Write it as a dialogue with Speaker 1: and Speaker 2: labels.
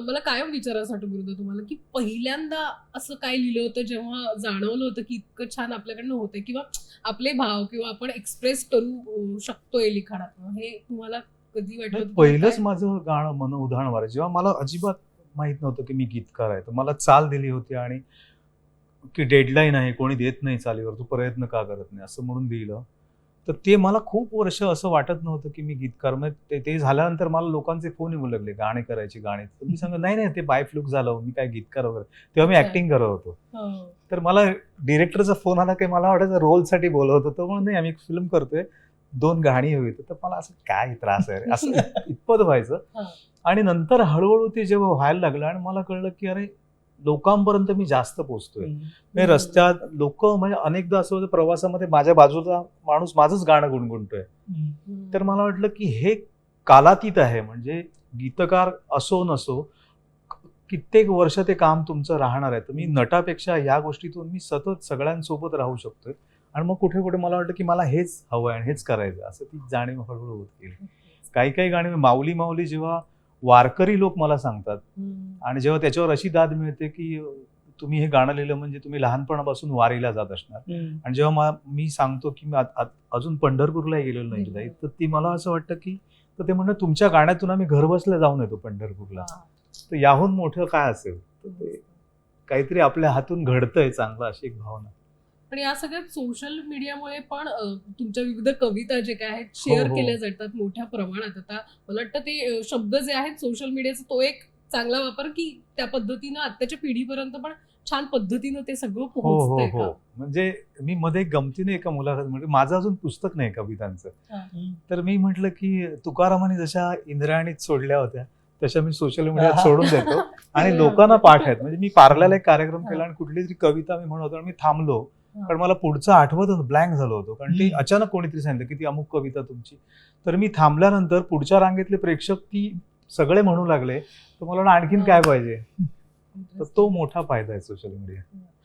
Speaker 1: मला कायम विचारायसाठी गुरुदा तुम्हाला की पहिल्यांदा असं काय लिहिलं होतं जेव्हा जाणवलं होतं की इतकं छान आपल्याकडनं होतंय किंवा आपले भाव किंवा आपण एक्सप्रेस करू शकतोय लिखाणात हे तुम्हाला कधी वाटलं होतं?
Speaker 2: पहिलंच? माझं गाणं मन उदाहरण वार जेव्हा मला अजिबात माहीत नव्हतं की मी गीतकार आहे तर मला चाल दिली होती आणि की डेडलाईन आहे कोणी देत नाही चालीवर तू प्रयत्न का करत नाही असं म्हणून दिलं तर ते मला खूप वर्ष असं वाटत नव्हतं की मी गीतकार मग ते ते झाल्यानंतर मला लोकांचे फोन येऊ लागले गाणे करायचे गाणे तर मी सांगत नाही नाही ते बाय फ्लूक झालं मी काय गीतकार वगैरे तेव्हा मी. ऍक्टिंग करत होतो
Speaker 1: हो.
Speaker 2: तर मला डिरेक्टरचा फोन आला की मला वाटायचं रोलसाठी बोलवत होतं म्हणून नाही आम्ही फिल्म करतोय दोन गाणी हवी तर मला असं काय त्रास आहे? असं इतपत व्हायचं. आणि नंतर हळूहळू ते जेव्हा व्हायला लागलं आणि मला कळलं की अरे लोकांपर्यंत मी जास्त पोहोचतोय. म्हणजे रस्त्यात लोक म्हणजे अनेकदा असं होतं प्रवासामध्ये माझ्या बाजूचा माणूस माझंच गाणं गुणगुणतोय. तर मला वाटलं की हे कालातीत आहे म्हणजे गीतकार असो नसो कित्येक वर्ष ते काम तुमचं राहणार आहे. तर मी नटापेक्षा ह्या गोष्टीतून मी सतत सगळ्यांसोबत राहू शकतोय. आणि मग कुठे कुठे मला वाटतं की मला हेच हवं आहे आणि हेच करायचं असं ती जाणीव हळूहळू होत गेली. काही काही गाणी माऊली माऊली जेव्हा वारकरी लोक मला सांगतात. आणि जेव्हा त्याच्यावर अशी दाद मिळते की तुम्ही हे गाणं लिहिलं म्हणजे तुम्ही लहानपणापासून वारीला जात असणार. आणि जेव्हा मा- सांगतो की मी अजून पंढरपूरला गेलेलो नाही तर ती मला असं वाटतं की तर ते म्हणणं तुमच्या गाण्यातून आम्ही घर बसल्या जाऊन येतो पंढरपूरला. तर याहून मोठं काय असेल? तर ते काहीतरी आपल्या हातून घडतंय चांगलं अशी एक भावना.
Speaker 1: पण या सगळ्यात सोशल मीडियामुळे पण तुमच्या विविध कविता जे काय आहेत शेअर
Speaker 2: हो.
Speaker 1: केल्या जातात मोठ्या प्रमाणात. आता मला वाटतं ते शब्द जे आहेत सोशल मीडियाचा तो एक चांगला वापर की त्या पद्धतीनं आत्ताच्या पिढीपर्यंत पण छान पद्धतीनं ते सगळं
Speaker 2: हो हो
Speaker 1: पोहोचतंय
Speaker 2: हो. म्हणजे मी मध्ये गमतीने एका मुलाखत म्हणजे माझं अजून पुस्तक नाही कवितांचं.
Speaker 1: हा.
Speaker 2: तर मी म्हटलं की तुकारामाने जशा इंद्रायणीत सोडल्या होत्या तशा मी सोशल मीडियात सोडून देतो. आणि लोकांना पाठ आहेत. म्हणजे मी पार्ल्याला एक कार्यक्रम केला आणि कुठली तरी कविता मी म्हणत होतो आणि मी थांबलो.
Speaker 1: हा.
Speaker 2: कारण मला पुढचं आठवत ब्लँक झालं होतं. कारण ती. अचानक कोणीतरी सांगितलं की ती अमुक कविता तुमची. तर मी थांबल्यानंतर पुढच्या रांगेतले प्रेक्षक ती सगळे म्हणू लागले. तर मला आणखीन काय पाहिजे? तर तो मोठा फायदा आहे सोशल मीडिया